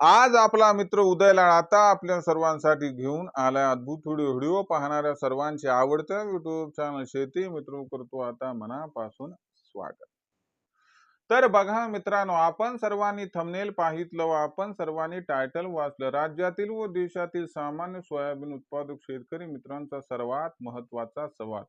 आज आपला मित्र उदयला आता आपल्या सर्वांसाठी घेऊन आलाय अद्भुत व्हिडिओ. व्हिडिओ पाहणाऱ्या सर्वांचे आवडत्या युट्यूब चॅनल शेती मित्र करतो आता मनापासून स्वागत. तर बघा मित्रांनो आपण सर्वांनी थंबनेल पाहितलं व आपण सर्वांनी टायटल वाचलं. राज्यातील व देशातील सामान्य सोयाबीन उत्पादक शेतकरी मित्रांचा सर्वात महत्त्वाचा सवाल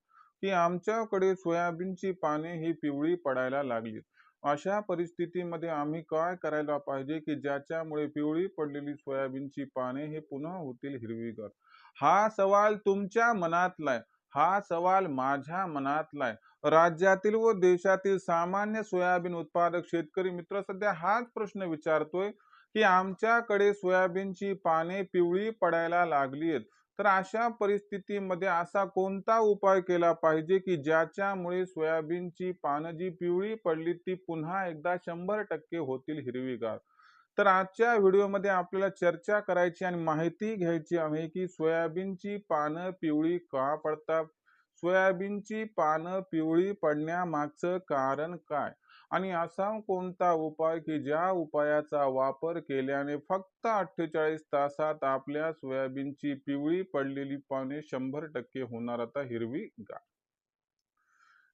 की आमच्याकडे सोयाबीनची पाने ही पिवळी पडायला लागली अशा परिस्थितीमध्ये आम्ही काय करायला पाहिजे की ज्याच्यामुळे पिवळी पडलेली सोयाबीनची पाने हे पुन्हा होतील हिरवीगार? हा सवाल तुमच्या मनातलाय. हा सवाल माझ्या मनातलाय. राज्यातील व देशातील सामान्य सोयाबीन उत्पादक शेतकरी मित्र सध्या हाच प्रश्न विचारतोय की आमच्याकडे सोयाबीनची पाने पिवळी पडायला लागली आहेत तर अशा परिस्थितीमध्ये असा कोणता उपाय केला पाहिजे की ज्याच्यामुळे सोयाबीनची पानं जी पिवळी पडली ती पुन्हा एकदा शंभर टक्के होतील हिरवीगार? तर आजच्या व्हिडिओमध्ये आपल्याला चर्चा करायची आणि माहिती घ्यायची आहे की सोयाबीनची पानं पिवळी का पडतात? सोयाबीनची पानं पिवळी पडण्यामागचं कारण काय? आणि असा कोणता उपाय की ज्या उपायाचा वापर केल्याने फक्त अठ्ठेचाळीस तासात आपल्या सोयाबीनची पिवळी पडलेली पाने शंभर टक्के होणार आता हिरवी गार.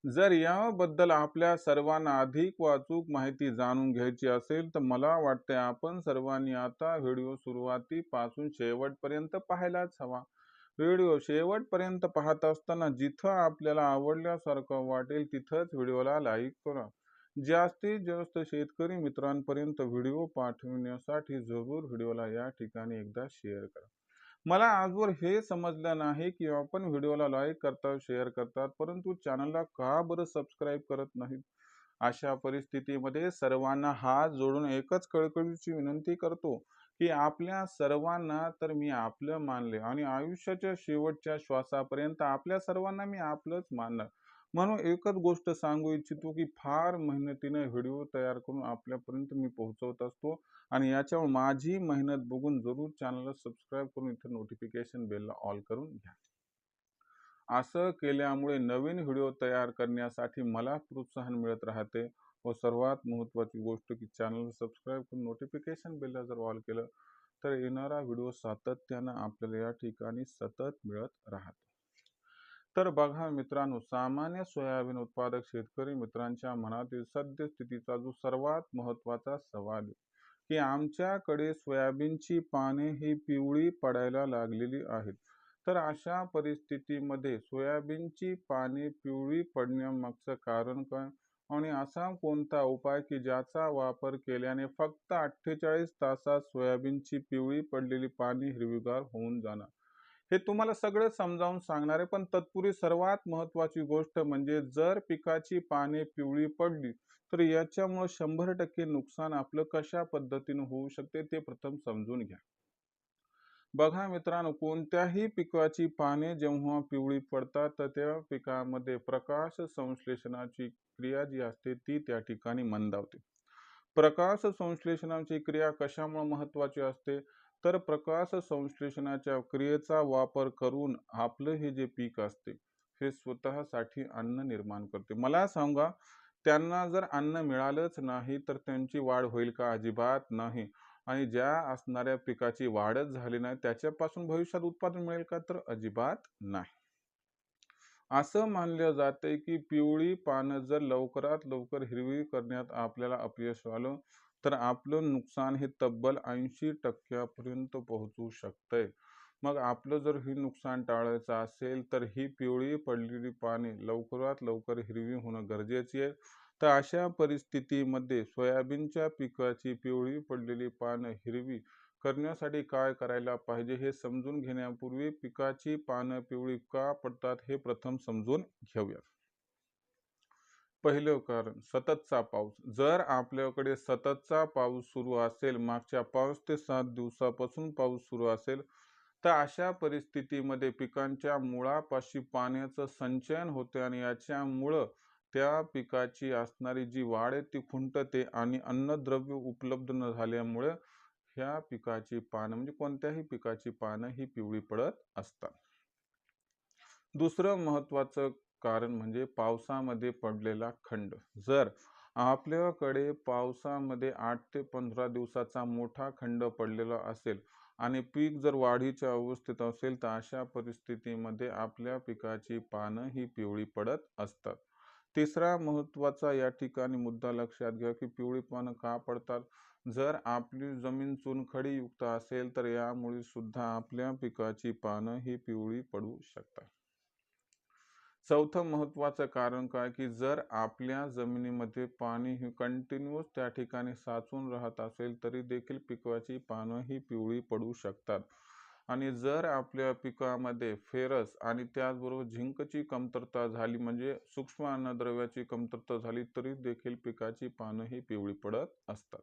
जर याबद्दल आपल्या सर्वांना अधिक व अचूक माहिती जाणून घ्यायची असेल तर मला वाटते आपण सर्वांनी आता व्हिडिओ सुरुवातीपासून शेवटपर्यंत पाहायलाच हवा. व्हिडिओ शेवटपर्यंत पाहत असताना जिथं आपल्याला आवडल्यासारखं वाटेल तिथंच व्हिडिओला लाईक करा. जास्तीत जास्त शेतकरी मित्रांपर्यंत व्हिडिओ पाठविण्यासाठी जरूर व्हिडिओला या ठिकाणी एकदा शेअर करा. मला आजवर हे समजलं नाही की आपण व्हिडिओला लाईक करतात शेअर करतात परंतु चॅनलला का बरं सबस्क्राईब करत नाहीत? अशा परिस्थितीमध्ये सर्वांना हात जोडून एकच कळकळीची विनंती करतो की आपल्या सर्वांना तर मी आपलं मानले आणि आयुष्याच्या शेवटच्या श्वासापर्यंत आपल्या सर्वांना मी आपलंच मानणार. म्हणून एकच गोष्ट सांगू इच्छितो की फार मेहनतीनं व्हिडिओ तयार करून आपल्यापर्यंत मी पोहोचवत असतो आणि याच्यावर माझी मेहनत बघून जरूर चॅनलला सबस्क्राईब करून इथे नोटिफिकेशन बेलला ऑल करून घ्या. असं केल्यामुळे नवीन व्हिडिओ तयार करण्यासाठी मला प्रोत्साहन मिळत राहते. व सर्वात महत्त्वाची गोष्ट की चॅनल सबस्क्राईब करून नोटिफिकेशन बेलला जर ऑल केलं तर येणारा व्हिडिओ सातत्यानं आपल्याला या ठिकाणी सतत मिळत राहतो. तर बघा मित्रांनो सामान्य सोयाबीन उत्पादक शेतकरी मित्रांच्या मनातील सद्यस्थितीचा जो सर्वात महत्त्वाचा सवाल आहे की आमच्याकडे सोयाबीनची पाने ही पिवळी पडायला लागलेली आहेत. तर अशा परिस्थितीमध्ये सोयाबीनची पाने पिवळी पडण्यामागचं कारण काय? आणि असा कोणता उपाय की ज्याचा वापर केल्याने फक्त अठ्ठेचाळीस तासात सोयाबीनची पिवळी पडलेली पाने हिरवीगार होऊन जाणार? हे तुम्हाला सगळं समजावून सांगणार आहे. पण तत्पूर्वी सर्वात महत्वाची गोष्ट म्हणजे जर पिकाची पाने पिवळी पडली तर याच्यामुळे शंभर टक्के नुकसान आपलं कशा पद्धतीने होऊ शकते ते प्रथम समजून घ्या. बघा मित्रांनो कोणत्याही पिकाची पाने जेव्हा पिवळी पडतात तर त्या पिकामध्ये प्रकाश संश्लेषणाची क्रिया जी असते ती त्या ठिकाणी मंदावते. प्रकाश संश्लेषणाची क्रिया कशामुळे महत्वाची असते? तर प्रकाश संश्लेषणाच्या क्रियेचा वापर करून आपलं हे जे पीक असते हे स्वतःसाठी अन्न निर्माण करते. मला सांगा त्यांना जर अन्न मिळालंच नाही तर त्यांची वाढ होईल का? अजिबात नाही. आणि ज्या असणाऱ्या पिकाची वाढच झाली नाही त्याच्यापासून भविष्यात उत्पादन मिळेल का? तर अजिबात नाही. असं मानलं जाते की पिवळी पानं जर लवकरात लवकर हिरवी करण्यात आपल्याला अपयश आलं तर आपलं नुकसान हे तब्बल ऐंशी टक्क्यापर्यंत पोहोचू शकतंय. मग आपलं जर हे नुकसान टाळायचं असेल तर ही पिवळी पडलेली पाने लवकरात लवकर हिरवी होणं गरजेची आहे. तर अशा परिस्थितीमध्ये सोयाबीनच्या पिकाची पिवळी पडलेली पानं हिरवी करण्यासाठी काय करायला पाहिजे हे समजून घेण्यापूर्वी पिकाची पानं पिवळी का पडतात हे प्रथम समजून घेऊया पहिलं कारण सततचा पाऊस. जर आपल्याकडे सततचा पाऊस सुरू असेल मागच्या पाच ते सात दिवसापासून पाऊस सुरू असेल तर अशा परिस्थितीमध्ये पिकांच्या मुळापाशी पाण्याचं संचयन होते आणि याच्यामुळं त्या पिकाची असणारी जी वाढ आहे ती खुंटते आणि अन्नद्रव्य उपलब्ध न झाल्यामुळे ह्या पिकाची पानं म्हणजे कोणत्याही पिकाची पानं ही पिवळी पडत असतात. दुसरं महत्त्वाचं कारण म्हणजे पावसामध्ये पडलेला खंड. जर आपल्याकडे पावसामध्ये आठ ते पंधरा दिवसाचा मोठा खंड पडलेला असेल आणि पीक जर वाढीच्या अवस्थेत असेल तर अशा परिस्थितीमध्ये आपल्या पिकाची पानं ही पिवळी पडत असतात. तिसरा महत्त्वाचा या ठिकाणी मुद्दा लक्षात घ्या की पिवळी पानं का पडतात? जर आपली जमीन चुनखडीयुक्त असेल तर यामुळे सुद्धा आपल्या पिकाची पानं ही पिवळी पडू शकतात. चौथं महत्वाचं कारण काय की जर आपल्या जमिनीमध्ये पाणी ही कंटिन्युअस त्या ठिकाणी साचून राहत असेल तरी देखील पिकाची पानं ही पिवळी पडू शकतात. आणि जर आपल्या पिकामध्ये फेरस आणि त्याचबरोबर झिंकची कमतरता झाली म्हणजे सूक्ष्म अन्नद्रव्याची कमतरता झाली तरी देखील पिकाची पानं ही पिवळी पडत असतात.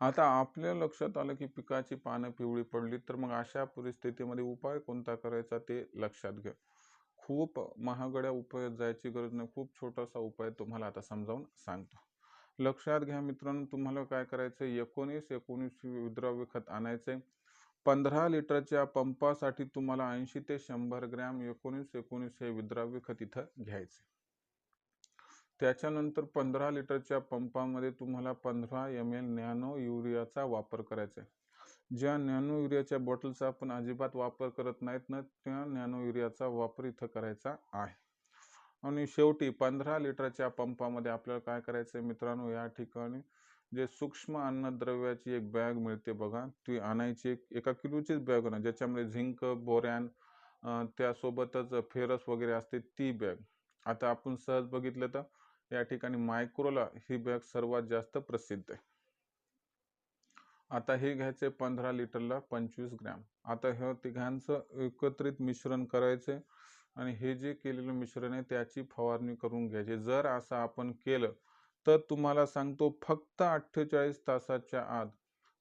आता आपल्या लक्षात आलं की पिकाची पानं पिवळी पडली तर मग अशा परिस्थितीमध्ये उपाय कोणता करायचा ते लक्षात घ्या. खूप महागड्या उपायात जायची गरज नाही. खूप छोटासा उपाय तुम्हाला आता समजावून सांगतो. लक्षात घ्या मित्रांनो तुम्हाला काय करायचं एकोणीस एकोणीस विद्राव्य खत आणायचे पंधरा लिटरच्या पंपासाठी तुम्हाला ऐंशी ते शंभर ग्रॅम एकोणीस एकोणीस हे विद्राव्य खत इथं घ्यायचे त्याच्यानंतर पंधरा लिटरच्या पंपामध्ये तुम्हाला पंधरा एम एल नॅनो युरियाचा वापर करायचा आहे ज्या नॅनो युरियाच्या बॉटलचा आपण अजिबात वापर करत नाहीत ना त्या नॅनो युरियाचा वापर इथं करायचा आहे. आणि शेवटी पंधरा लिटरच्या पंपामध्ये आपल्याला काय करायचं आहे मित्रांनो या ठिकाणी जे सूक्ष्म अन्नद्रव्याची एक बॅग मिळते बघा ती आणायची एक एका किलोचीच बॅग होणार ज्याच्यामध्ये झिंक बोरॅन त्यासोबतच फेरस वगैरे असते ती बॅग. आता आपण सहज बघितलं तर या ठिकाणी मायक्रोला ही बॅग सर्वात जास्त प्रसिद्ध आहे. आता हे घ्यायचे पंधरा लिटरला पंचवीस ग्रॅम. आता हे तिघांचं एकत्रित मिश्रण करायचं आणि हे जे केलेलं मिश्रण आहे त्याची फवारणी करून घ्यायची. जर असं आपण केलं तर तुम्हाला सांगतो फक्त अठ्ठेचाळीस तासाच्या आत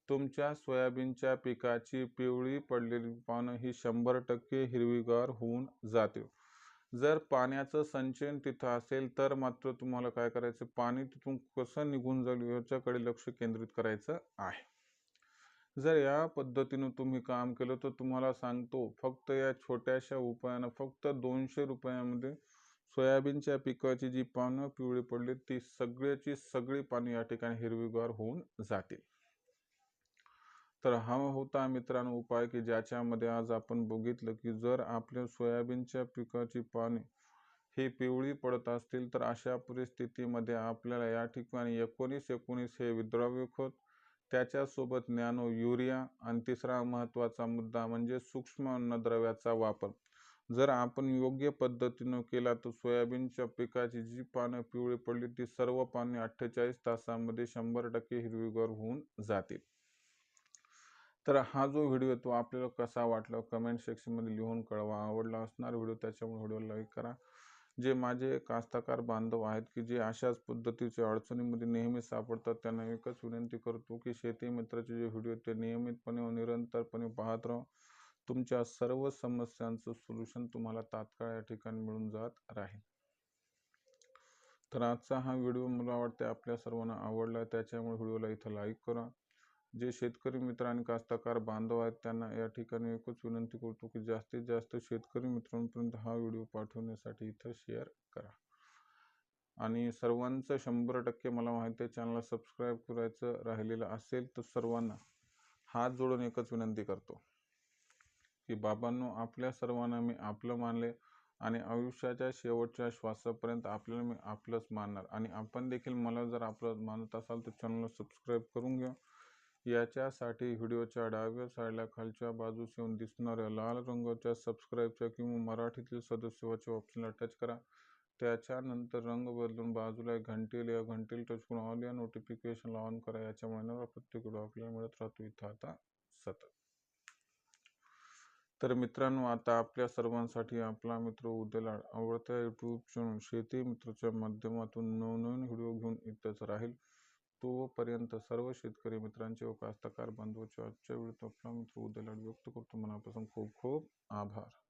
तुमच्या सोयाबीनच्या पिकाची पिवळी पडलेली पानं ही शंभर टक्के हिरवीगार होऊन जाते जर पाण्याचं संचयन तिथं असेल तर मात्र तुम्हाला काय करायचं पाणी तिथून कसं निघून जाईल याच्याकडे लक्ष केंद्रित करायचं आहे. जर या पद्धतीनं तुम्ही काम केलं तर तुम्हाला सांगतो फक्त या छोट्याशा उपायानं फक्त दोनशे रुपयामध्ये सोयाबीनच्या पिकाची जी पानं पिवळी पडली ती सगळ्याची सगळी पानं या ठिकाणी हिरवीगार होऊन जातील. तर हा होता मित्रांनो उपाय की ज्याच्यामध्ये आज आपण बघितलं की जर आपल्या सोयाबीनच्या पिकाची पाने ही पिवळी पडत असतील तर अशा परिस्थितीमध्ये आपल्याला या ठिकाणी एकोणीस एकोणीस हे विद्राव्य खत त्याच्यासोबत नॅनो युरिया आणि तिसरा महत्त्वाचा मुद्दा म्हणजे सूक्ष्म अन्नद्रव्याचा वापर. जर आपण योग्य पद्धतीनं केला तर सोयाबीनच्या पिकाची जी पानं पिवळी पडली ती सर्व पाने अठ्ठेचाळीस तासामध्ये शंभर टक्के हिरवीगार होऊन जातील. तर हा जो व्हिडिओ तो आपल्याला कसा वाटला? कमेंट सेक्शनमध्ये लिहून कळवा. आवडला असणार व्हिडिओ त्याच्यामुळे व्हिडिओ लाईक करा. जे माझे कास्तकार बांधव आहेत की जे अशाच पद्धतीच्या अडचणीमध्ये नेहमी सापडतात त्यांना एकच विनंती करतो की शेती मित्राचे जे व्हिडिओ ते नियमितपणे व निरंतरपणे पाहत राहा. तुमच्या सर्व समस्यांचं सोल्युशन तुम्हाला तात्काळ या ठिकाणी मिळून जात राहील. तर आजचा हा व्हिडिओ मला वाटते आपल्या सर्वांना आवडला त्याच्यामुळे व्हिडिओला इथं लाईक करा. जे शेतकरी मित्र आणि कास्तकार बांधव आहेत त्यांना या ठिकाणी एकच विनंती करतो की जास्तीत जास्त शेतकरी मित्रांपर्यंत हा व्हिडिओ पाठवण्यासाठी इथं शेअर करा. आणि सर्वांचं शंभर टक्के मला माहिती आहे चॅनलला सबस्क्राईब करायचं राहिलेलं असेल तर सर्वांना हात जोडून एकच विनंती करतो की बाबांनो आपल्या सर्वांना मी आपलं मानले आणि आयुष्याच्या शेवटच्या श्वासापर्यंत आपल्याला मी आपलंच मानणार. आणि आपण देखील मला जर आपलं मानत असाल तर चॅनलला सबस्क्राईब करून घ्या. याच्यासाठी व्हिडिओच्या डाव्या साईडला खालच्या बाजूस येऊन दिसणाऱ्या लाल रंगाच्या सबस्क्राईबच्या किंवा मराठीतील सदस्यवाच्या ऑप्शनला टच करा. त्याच्यानंतर रंग बदलून बाजूला एक घंटील या घंटील टच करून ऑल या नोटिफिकेशन ऑन करा. याच्यामुळे प्रत्येक व्हिडिओ आपल्याला मिळत राहतो. इथं आता सतत. तर मित्रांनो आता आपल्या सर्वांसाठी आपला मित्र उद्याला आवडत्या यूट्यूब चॅनल शेती मित्रच्या माध्यमातून नवनवीन व्हिडिओ घेऊन इथंच राहील. तोपर्यंत सर्व शेतकरी मित्रांचे व कास्तकार बांधवाचे आजच्या वेळेत आपला मित्र उद्याला व्यक्त करतो. मनापासून खूप खूप आभार.